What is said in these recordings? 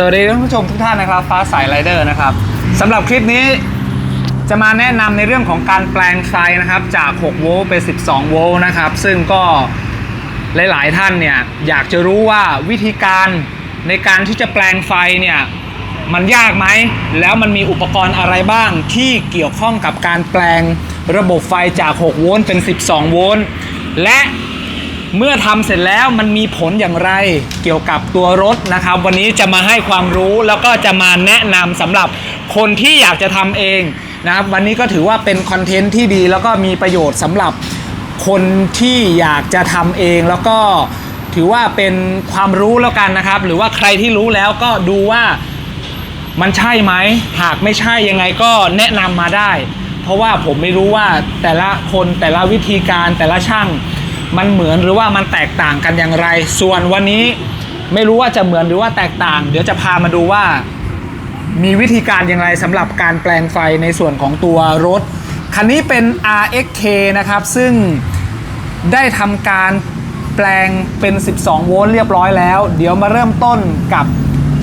สวัสดีท่านผู้ชมทุกท่านนะครับ ฟ้าใสไรเดอร์นะครับสำหรับคลิปนี้จะมาแนะนำในเรื่องของการแปลงไฟนะครับ จาก 6 โวลต์เป็น 12 โวลต์นะครับ ซึ่งก็หลาย ๆ ท่านเนี่ยอยากจะรู้ว่าวิธีการในการที่จะแปลงไฟเนี่ยมันยากไหม แล้วมันมีอุปกรณ์อะไรบ้างที่เกี่ยวข้องกับการแปลงระบบไฟจาก 6 โวลต์เป็น 12 โวลต์และ เมื่อทำเสร็จแล้วมันมีผลอย่างไรเกี่ยวกับตัวรถนะครับ วันนี้จะมาให้ความรู้แล้วก็จะมาแนะนำสำหรับคนที่อยากจะทำเองนะครับ วันนี้ก็ถือว่าเป็นคอนเทนต์ที่ดีแล้วก็มีประโยชน์สำหรับคนที่อยากจะทำเองแล้วก็ถือว่าเป็นความรู้แล้วกันนะครับ หรือว่าใครที่รู้แล้วก็ดูว่ามันใช่ไหมหากไม่ใช่ยังไงก็แนะนำมาได้ เพราะว่าผมไม่รู้ว่าแต่ละคนแต่ละวิธีการแต่ละช่าง มันเหมือนหรือว่ามันแตกต่างกันอย่างไร ส่วนวันนี้ไม่รู้ว่าจะเหมือนหรือว่าแตกต่าง เดี๋ยวจะพามาดูว่า มีวิธีการอย่างไรสำหรับการแปลงไฟในส่วนของตัวรถ คันนี้เป็น RXK นะครับ ซึ่งได้ทำการแปลงเป็น 12 โวลต์เรียบร้อยแล้ว เดี๋ยวมาเริ่มต้นกับ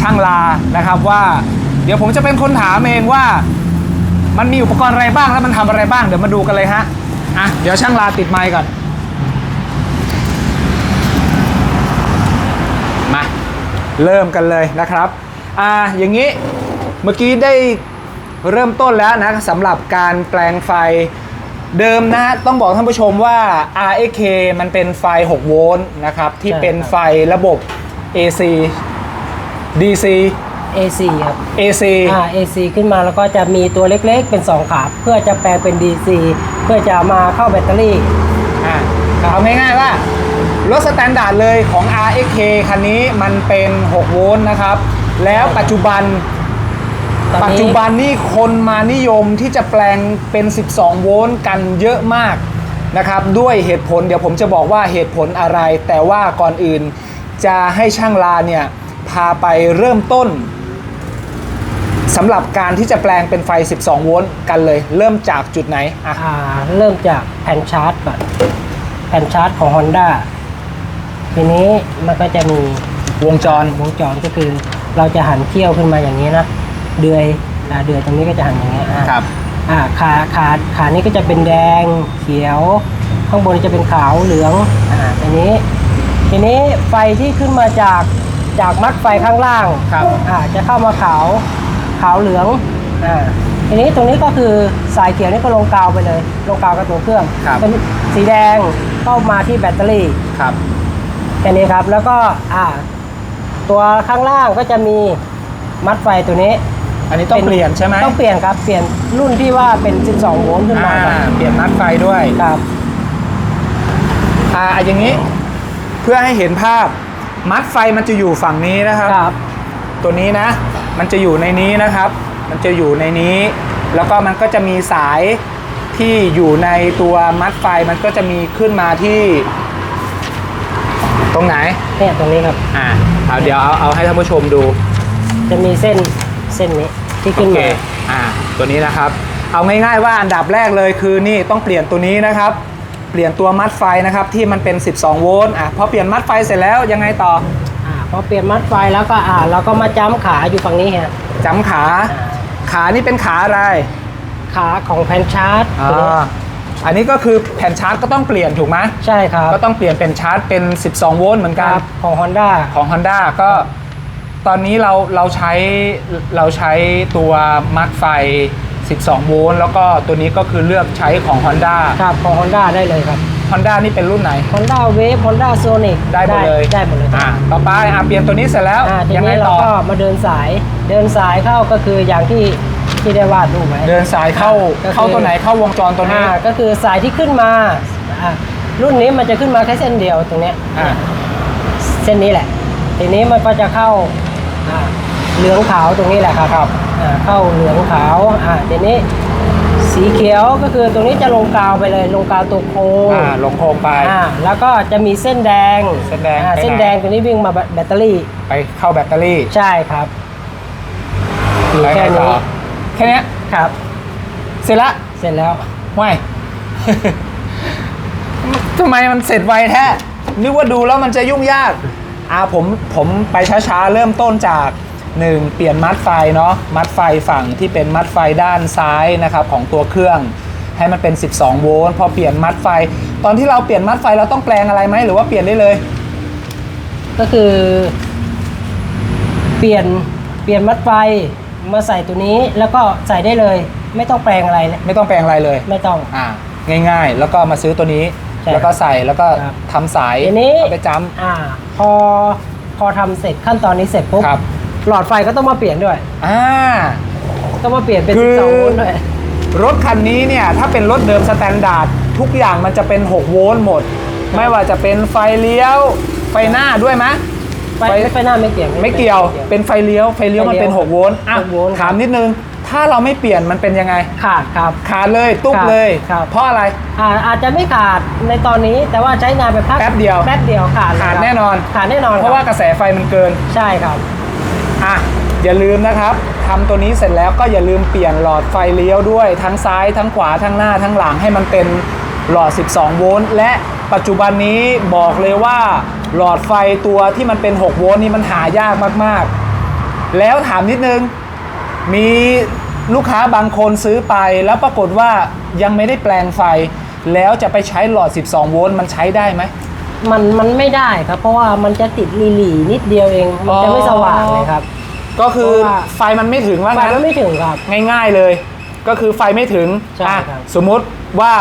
ช่างลานะครับว่า เดี๋ยวผมจะเป็นคนถามเองว่า มันมีอุปกรณ์อะไรบ้างแล้วมันทำอะไรบ้างเดี๋ยวมาดูกันเลยฮะอะเดี๋ยวช่างลาติดไมค์ก่อน มา เริ่มกันเลยนะครับอ่าอย่างนี้เมื่อกี้ได้เริ่มต้นแล้วนะสำหรับการแปลงไฟเดิมนะต้องบอกท่านผู้ชมว่า RXK มันเป็นไฟ 6 โวลต์นะครับที่ใช่เป็นครับไฟระบบ AC DC AC ครับ AC อ่า AC ขึ้นมาแล้วก็จะมีตัวเล็กๆเป็น 2 ขา เพื่อจะแปลงเป็น DC เพื่อจะมาเข้าแบตเตอรี่อะเอาง่ายๆว่า รถสแตนดาร์ดเลยของ RXK คันนี้มันเป็น 6 โวลต์นะครับ แล้วปัจจุบัน ตอนนี้ ปัจจุบันนี่คนมานิยมที่จะแปลงเป็น 12 โวลต์กันเยอะมากนะครับ ด้วยเหตุผลเดี๋ยวผมจะบอกว่าเหตุผลอะไร แต่ว่าก่อนอื่นจะให้ช่างลาเนี่ย พาไปเริ่มต้นสำหรับการที่จะแปลงเป็นไฟ 12 โวลต์กันเลย เริ่มจากจุดไหนอะ อ่าเริ่มจากแผ่นชาร์จก่อน แผ่นชาร์จของ Honda ทีนี้มันก็จะมีวงจรวงจรก็คือ เราจะหันเขี้ยวขึ้นมาอย่างนี้นะเดือยอ่าเดือยตรงนี้ก็จะหันอย่างนี้อ่าครับ อ่าขาขาขานี้ก็จะเป็นแดงเขียว ข้างบนจะเป็นขาวเหลืองอ่าทีนี้ทีนี้ไฟที่ขึ้นมาจากจากมัดไฟข้างล่างครับ อ่าจะเข้ามาขาวขาวเหลืองอ่าทีนี้ตรงนี้ก็คือสายเขียวนี่ก็ลงกาวไปเลย ลงกาวกับตัวเครื่องครับ เป็นสีแดงเข้ามาที่แบตเตอรี่ครับแค่นี้ครับ แล้วก็อ่า ตัวข้างล่างก็จะมีมัดไฟตัวนี้อันนี้ต้องเปลี่ยนใช่ไหมต้องเปลี่ยนครับ เปลี่ยนรุ่นที่ว่าเป็น 12 โวลต์ขึ้นมาอ่าครับเปลี่ยนนัดไฟด้วยครับ อ่าอย่างนี้ เพื่อให้เห็นภาพมัดไฟมันจะอยู่ฝั่งนี้นะครับ ครับ ตัวนี้นะ มันจะอยู่ในนี้นะครับ มันจะอยู่ในนี้ แล้วก็มันก็จะมีสายที่อยู่ในตัวมัดไฟมันก็จะมีขึ้นมาที่ ตรงไหน เนี่ยตรงนี้ครับ อ่าเอาเดี๋ยวเอาเอาให้ท่านผู้ชมดูจะมีเส้นเส้นนี้ที่โอขึ้นเคมาอ่า ตัวนี้นะครับ เอาง่ายๆว่าอันดับแรกเลยคือนี่ต้องเปลี่ยนตัวนี้นะครับ เปลี่ยนตัวมัดไฟนะครับที่มันเป็น 12 โวลต์อะพอเปลี่ยนมัดไฟเสร็จแล้วยังไงต่ออ่าพอเปลี่ยนมัดไฟแล้วก็อ่าเราก็มาจ้ำขาอยู่ฝั่งนี้ฮะจำขา อ่าขานี่เป็นขาอะไร ขาของแผ่นชาร์จอ่ตัวนี้า อันนี้ก็คือแผ่นชาร์จก็ต้องเปลี่ยนถูกไหมใช่ครับก็ต้องเปลี่ยนเป็นชาร์จเป็น 12 โวลต์เหมือนคกันรับของ Honda ของ Honda ก็ตอนนี้เราเราใช้เราใช้ตัวมัดไฟ 12 โวลต์แล้วก็ตัวนี้ก็คือเลือกใช้ของ Honda ครับของ Honda ได้เลยครับ Honda นี่เป็นรุ่นไหน Honda Wave Honda Sonic ได้หมดเลยได้หมดเลยคอ่ารับต่อไปอะเปลี่ยนตัวนี้เสร็จแล้วอ่าทียังไงนี้เราต่อก็มาเดินสายเดินสายเข้าก็คืออย่างที่ ที่ได้วาดรูปไว้เดินสายเข้าก็คือเข้าตัวไหนเข้าวงจรตัวนี้อ่าก็คือสายที่ขึ้นมาอ่ารุ่นนี้มันจะขึ้นมาแค่เส้นเดียวตรงเนี้ยอ่าเส้นนี้แหละ ทีนี้มันก็จะเข้าอ่าเหลืองขาวตรงนี้แหละครับครับอ่าเข้าเหลืองขาวอ่าทีนี้สีเขียวก็คือตรงนี้จะลงกาวไปเลย ลงกาวตัวโค้งอ่าลงโคมไป อ่าแล้วก็จะมีเส้นแดงเส้นแดงอ่าไปไหน เส้นแดงตัวนี้วิ่งมาแบตเตอรี่ ไปเข้าแบตเตอรี่ ใช่ครับมีแค่ไปไหนต่นี้อ แค่เนี้ยครับ เสร็จละเสร็จแล้ว ไม่ ทำไมมันเสร็จไวแท้นึกว่าดูแล้วมันจะยุ่งยากอ่าผมผมไปช้าๆ เริ่มต้นจากหนึ่งเปลี่ยนมัดไฟเนาะมัดไฟฝั่งที่เป็นมัดไฟด้านซ้ายนะครับของตัวเครื่อง ให้มันเป็น 12 โวลต์พอเปลี่ยนมัดไฟ ตอนที่เราเปลี่ยนมัดไฟเราต้องแปลงอะไรไหมหรือว่าเปลี่ยนได้เลย ก็คือ เปลี่ยนเปลี่ยนมัดไฟ มาใส่ตัวนี้แล้วก็ใส่ได้เลย ไม่ต้องแปลงอะไรเลยไม่ต้องแปลงอะไรเลย ไม่ต้อง อ่า ง่าย ๆ แล้วก็มาซื้อตัวนี้ ใช่แล้วก็ใส่แล้วก็ครับทำสายทีนี้ เอาไปจ้อ่า พอพอทำเสร็จขั้นตอนนี้เสร็จปุ๊บครับ หลอดไฟก็ต้องมาเปลี่ยนด้วยำอ่า ต้องมาเปลี่ยนเป็นคือ 12โวลต์ด้วย รถคันนี้เนี่ย ถ้าเป็นรถเดิมสแตนดาร์ดทุกอย่างมันจะเป็น 6 โวลต์หมด ไม่ว่าจะเป็นไฟเลี้ยว ไฟหน้าด้วยไหม ไฟไฟหน้าไม่เกี่ยวไม่เกี่ยว เป็นไฟเลี้ยว ไฟเลี้ยวมันเป็นไฟเลี้ยว6โวลต์อะหกโวลต์ถามนิดนึง ถ้าเราไม่เปลี่ยนมันเป็นยังไง ขาดครับ ขาดเลยตุ๊บครับเลยครับเพราะอะไรอ่าอาจจะไม่ขาดในตอนนี้ แต่ว่าใช้งานไปพักแป๊บเดียว แป๊บเดียวขาดเลยขาดครับแน่นอน ขาดแน่นอน เพราะว่ากระแสไฟมันเกิน ใช่ครับ อะอย่าลืมนะครับทำตัวนี้เสร็จแล้วก็อย่าลืมเปลี่ยนหลอดไฟเลี้ยวด้วย ทั้งซ้ายทั้งขวาทั้งหน้าทั้งหลังให้มันเป็นหลอด 12 โวลต์และปัจจุบันนี้บอกเลยว่า หลอดไฟตัวที่มันเป็น 6 โวลต์นี่มันหายากมากๆ แล้วถามนิดนึง มีลูกค้าบางคนซื้อไปแล้วปรากฏว่ายังไม่ได้แปลงไฟ แล้วจะไปใช้หลอด 12 โวลต์มันใช้ได้ไหม มันมันไม่ได้ครับ เพราะว่ามันจะติดหลีๆนิดเดียวเอง มันจะไม่สว่างเลยครับ ก็คือเพราะว่าไฟมันไม่ถึงว่าไฟงั้นมันไม่ถึงครับ ง่าย ๆเลย ก็คือไฟไม่ถึงใช่อะครับสมมุติว่า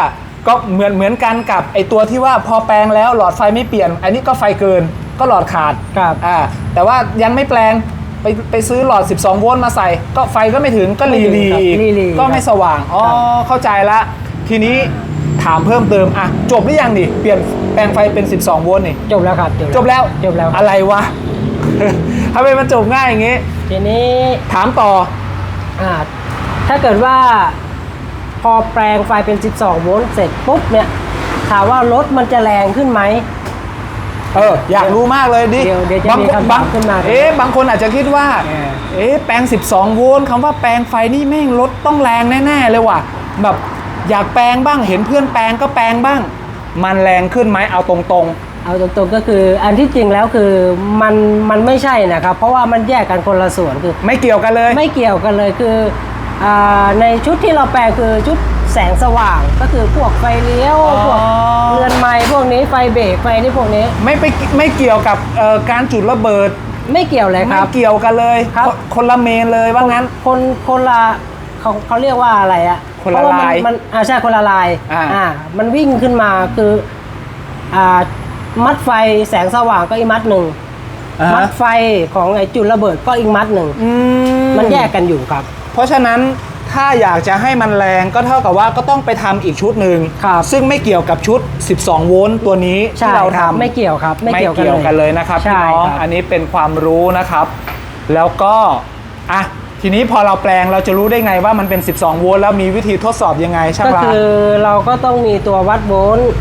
ก็เหมือนเหมือนกันกับไอตัวที่ว่าพอแปลงแล้วหลอดไฟไม่เปลี่ยน อันนี้ก็ไฟเกินก็หลอดขาดครับอ่าแต่ว่ายังไม่แปลงไปไปซื้อหลอด 12 โวลต์มาใส่ ก็ไฟก็ไม่ถึงก็ไม่รีถึงรีครับอีกรีรีก็ไม่สว่างอ๋อครับ เข้าใจละ ทีนี้ถามเพิ่มเติมอะจบหรือยังดิเปลี่ยนแปลงไฟเป็น 12 โวลต์นี่ จบแล้วครับ จบแล้วจบแล้วครับอะไรวะ ทำไมมันจบง่ายอย่างงี้ ทีนี้ถามต่อ อ่าถ้าเกิดว่า พอแปลงไฟเป็น 12 โวลต์เสร็จปุ๊บเนี่ยถามว่ารถมันจะแรงขึ้นไหม เออ อยากรู้มากเลยดิเดี๋ยวเดี๋ยวจะบางมีคนคำถามบางขึ้นมาเอ๊ะบางคนอาจจะคิดว่า เออ เอ๊ะแปลง 12 โวลต์คำว่าแปลงไฟนี่แม่งรถต้องแรงแน่ๆเลยว่ะแบบอยากแปลงบ้างเห็นเพื่อนแปลงก็แปลงบ้าง มันแรงขึ้นไหมเอาตรงเอาตรงๆก็คืออันที่จริงแล้วคือมันมันไม่ใช่นะครับ เพราะว่ามันแยกกันคนละส่วนคือๆไม่เกี่ยวกันเลย ไม่เกี่ยวกันเลยคืออา ในชุดที่เราแปลคือชุดแสงสว่างก็คือพวกไฟเลี้ยวอ๋อพวกเรือนไม้พวกนี้ไฟเบรกไฟนี่พวกนี้ไม่ไปไม่เกี่ยวกับเอ่อการจุดระเบิด ไม่เกี่ยวเลยคไม่รับเกี่ยวกันเลยครับนคนละเมนเลยว่างั้นคนคนละเขาเขาเรียกว่าอะไรอะคนละเพราว่ามัลายมันอ่าใช่คนละลายอ่ามันวิ่งขึ้นมาคืออ่ามัดไฟแสงสว่างก็อีกมัดหนึ่งอ่ามัดไฟของไอ้จุดระเบิดก็อีกมัดหนึ่งอืมันแยกกันอยู่ครับ เพราะฉะนั้นถ้าอยากจะให้มันแรงก็เท่ากับว่าก็ต้องไปทำอีกชุดหนึ่งครับซึ่งไม่เกี่ยวกับชุด 12 โวลต์ตัวนี้ใช่ที่เราครับทำ ไม่เกี่ยวครับ ไม่ไม่เกี่ยวกันเกี่ยวกันเลยนะครับใช่พี่น้องครับอันนี้เป็นความรู้นะครับ แล้วก็อะทีนี้พอเราแปลงเราจะรู้ได้ไงว่ามันเป็น 12 โวลต์แล้วมีวิธีทดสอบยังไงใช่ก็ปะคือเราก็ต้องมีตัววัดโวลต์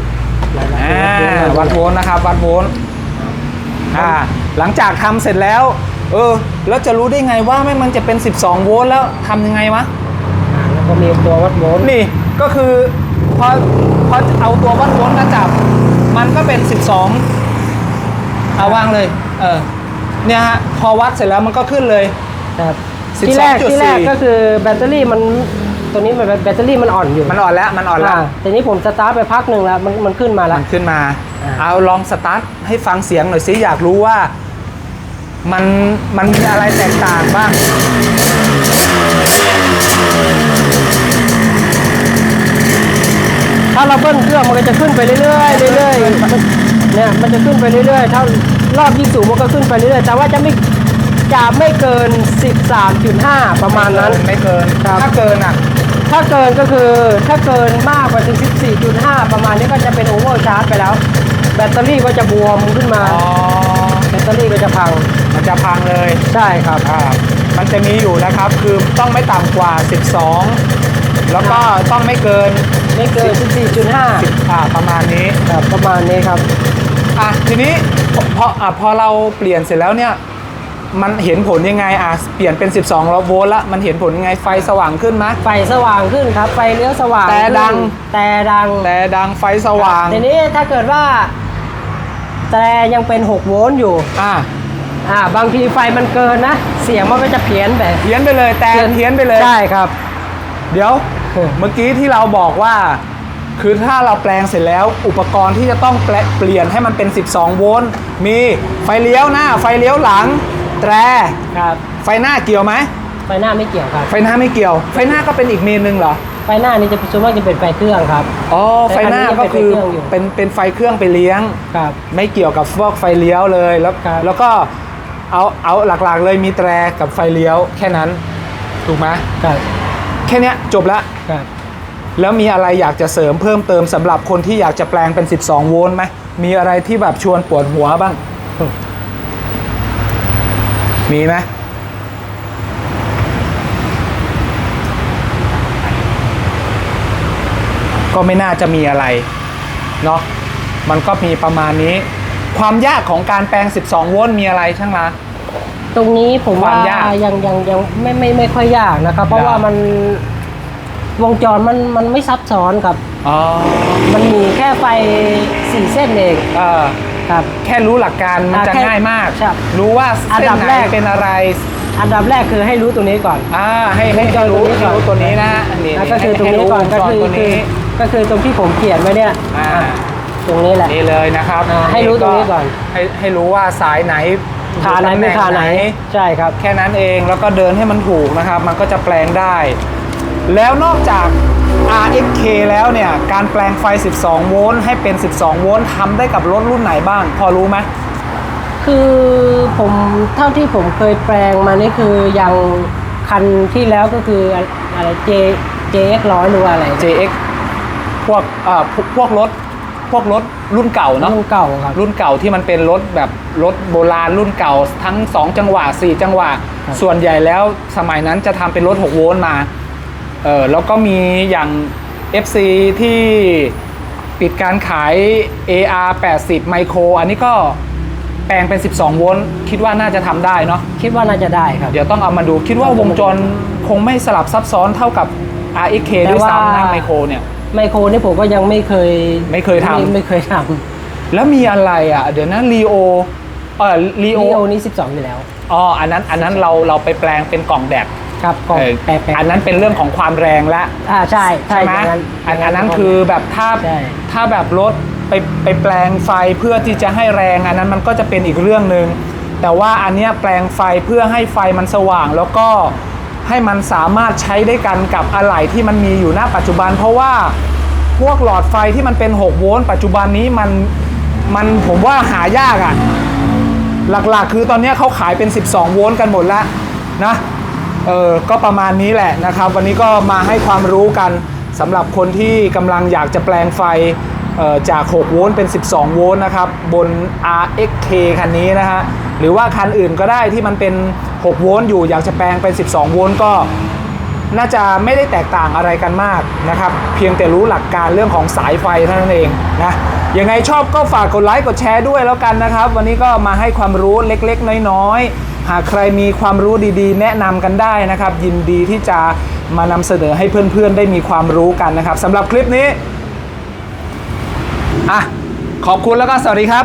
อ่าวัดโวลต์นะครับวัดโวลต์อ่าหลังจากทำเสร็จแล้ว เออ แล้วจะรู้ได้ไงว่าไม่มันจะเป็น 12 โวลต์แล้วทำยังไงวะอ่าแล้วก็มีตัววัดโวลต์นี่ก็คือพอพอเอาตัววัดโวลต์มาจับ มันก็เป็น 12เอาวางเลย เออเนี่ยฮะพอวัดเสร็จแล้วมันก็ขึ้นเลย ครับ12.4ที่แรกที่แรกก็คือแบตเตอรี่มันตัวนี้มันแบตเตอรี่มันอ่อนอยู่มันอ่อนแล้วมันอ่อนแล้วาแต่นี้ผมสตาร์ทไปพักหนึ่งแล้วมันมันขึ้นมาแล้วมันขึ้นมา อ่า เอาลองสตาร์ทให้ฟังเสียงหน่อยสิ อยากรู้ว่า มันมันมีอะไรแตกต่างบ้างถ้าเราเบิ้ลเครื่องมันก็จะขึ้นไปเรื่อยๆเรื่อยๆเนี่ยมันจะขึ้นไปเรื่อยๆถ้ารอบยิ่งสูงมันก็ขึ้นไปเรื่อยๆแต่ว่าจะไม่จะไม่เกิน 13.5 ประมาณนั้นไม่เกินครับถ้าเกินอะถ้าเกินก็คือถ้าเกินมากกว่าถึง14.5 ประมาณนี้ก็จะเป็นโอเวอร์ชาร์จไปแล้ว แบตเตอรี่ก็จะบวมขึ้นมาอ๋อแบตเตอรี่ก็จะพังมัน จะพังเลยใช่ครับ อ่ามันจะมีอยู่นะครับ คือต้องไม่ต่ำกว่า 12 แล้วก็ต้องไม่เกินไม่เกิน14.5อ่าประมาณนี้ ครับประมาณนี้ครับ อะทีนี้พอพออะพอเราเปลี่ยนเสร็จแล้วเนี่ย มันเห็นผลยังไงอะเปลี่ยนเป็น 12โวลต์ละมันเห็นผลยังไงไฟสว่างขึ้นไหม ไฟสว่างขึ้นครับ ไฟเลี้ยวสว่างแต่ดัง ขึ้นแต่ดังแต่ดังไฟสว่าง ทีนี้ถ้าเกิดว่า แต่ยังเป็น 6 โวลต์อยู่ อะ อ่าบางทีไฟมันเกินนะ เสียงมันก็จะเพี้ยนไปเพี้ยนไปเลยแต่เพี้ยนไปเลยใช่ครับ เดี๋ยวเออเมื่อกี้ที่เราบอกว่า คือถ้าเราแปลงเสร็จแล้วอุปกรณ์ที่จะต้องแปลเปลี่ยนให้มันเป็น 12 โวลต์มีไฟเลี้ยวหน้า ไฟเลี้ยวหลัง แตรครับไฟหน้าเกี่ยวไหมไฟหน้าไม่เกี่ยวครับ ไฟหน้าไม่เกี่ยว ไฟหน้าก็เป็นอีกเมนหนึ่งเหรอไฟหน้านี่จะส่วนมากจะเป็นไฟเครื่องครับ อ๋อ ไฟหน้าก็คือแต่อันนี้ยังเป็นไฟเครื่องอยู่เป็นเป็นไฟเครื่องไปเลี้ยง ครับ ไม่เกี่ยวกับพวกไฟเลี้ยวเลย แล้วครับแล้วก็ เอาเอาหลักๆเลยมีแตรกับไฟเลี้ยวแค่นั้น ถูกไหมครับแค่เนี้ยจบละครับแล้วมีอะไรอยากจะเสริมเพิ่มเติมสำหรับคนที่อยากจะแปลงเป็น 12 โวลต์ไหมมีอะไรที่แบบชวนปวดหัวบ้าง มีไหมก็ไม่น่าจะมีอะไรเนาะมันก็มีประมาณนี้ ความยากของการแปลง 12 โวลต์มีอะไรช่างละ ตรงนี้ผมว่าความยากยังยังยังไม่ไม่ไม่ค่อยยากนะครับ เพราะได้ว่ามันวงจรมันมันไม่ซับซ้อนครับ อ๋อมันมีแค่ไฟสี่เส้นเองเออครับ แค่รู้หลักการมันอ่าจะแค่ง่ายมาก ครับรู้ว่าอันเส้นดับไหนแรก เป็นอะไรอันดับแรกคือให้รู้ตัวนี้ก่อน อ่าให้ให้ให้รู้ให้รู้ตัวนี้นะนี่แล้วก็คือตรงนี้ก่อนก็ให้คือรู้วงจรตัวคือนี้ ก็คือตรงที่ผมเขียนไว้เนี่ยอ่า ตรงนี้แหละ นี่เลยนะครับอ่าให้รู้ตรงนี้ก่อน ให้ให้รู้ว่าสายไหนขาไหนไม่ขาไหน ใช่ครับ แค่นั้นเองแล้วก็เดินให้มันถูกนะครับ มันก็จะแปลงได้ แล้วนอกจาก RXK แล้วเนี่ย การแปลงไฟ 12 โวลต์ให้เป็น 12 โวลต์ทำได้กับรถรุ่นไหนบ้าง พอรู้ไหม คือผมเท่าที่ผมเคยแปลงมานี่คืออย่างคันที่แล้วก็คืออะไร J JX ร้อยหรือว่าอะไร JX พวกเอ่อพวกพวกรถ พวกรถรุ่นเก่าเนาะรุ่นเก่าครับรุ่นเก่าที่มันเป็นรถแบบรถโบราณรุ่นเก่าทั้ง 2 จังหวะ4จังหวะครับส่วนใหญ่แล้วสมัยนั้นจะทำเป็นรถ 6 โวลต์มาเออแล้วก็มีอย่าง FC ที่ปิดการขาย AR 80 Micro อันนี้ก็แปลงเป็น 12 โวลต์คิดว่าน่าจะทำได้เนาะคิดว่าน่าจะได้ครับ เดี๋ยวต้องเอามาดูคิดว่าวงจรคงไม่สลับซับซ้อนเท่ากับ RXK แต่ด้วยว่าซ้ำนะ Micro เนี่ย ไมโครนี่ผมก็ยังไม่เคยไม่เคยทำ ไม่ไม่เคยทแล้วมีอะไรอะ เดี๋ยวนะ Leo เออำ Leo ลีโอนี่12อยู่แล้ว อ๋อ อันนั้น อันนั้นเรา เราไปแปลงเป็นกล่องแดดครับกล่องเออแปลแปลอันนั้นเป็นเรื่องของความแรงละอ่าใช่ใช่ใช่ไหมอย่างนั้นอันอันนั้นคือแบบถ้า ใช่ ถ้าแบบรถไปไปแปลงไฟเพื่อที่จะให้แรง อันนั้นมันก็จะเป็นอีกเรื่องหนึ่งแต่ว่าอันเนี้ยแปลงไฟเพื่อให้ไฟมันสว่างแล้วก็ ให้มันสามารถใช้ได้กันกับอะไหล่ที่มันมีอยู่ณปัจจุบัน เพราะว่าพวกหลอดไฟที่มันเป็น 6 โวลต์ปัจจุบันนี้มันมันผมว่าหายากอะ่ะ หลักๆ คือตอนนี้เขาขายเป็น 12 โวลต์กันหมดแล้วนะเออก็ประมาณนี้แหละนะครับ วันนี้ก็มาให้ความรู้กันสำหรับคนที่กำลังอยากจะแปลงไฟ จาก 6 โวลต์เป็น 12 โวลต์นะครับ บน RXK คันนี้นะฮะ หรือว่าคันอื่นก็ได้ที่มันเป็น 6 โวลต์อยู่อยากจะแปลงเป็น 12 โวลต์ก็น่าจะไม่ได้แตกต่างอะไรกันมากนะครับ เพียงแต่รู้หลักการเรื่องของสายไฟเท่านั้นเองนะยังไงชอบก็ฝากกดไลค์กดแชร์ด้วยแล้วกันนะครับ วันนี้ก็มาให้ความรู้เล็กๆ น้อยๆ หากใครมีความรู้ดีๆ แนะนำกันได้นะครับ ยินดีที่จะมานำเสนอให้เพื่อนๆ ได้มีความรู้กันนะครับสำหรับคลิปนี้ อะขอบคุณแล้วก็สวัสดีครับ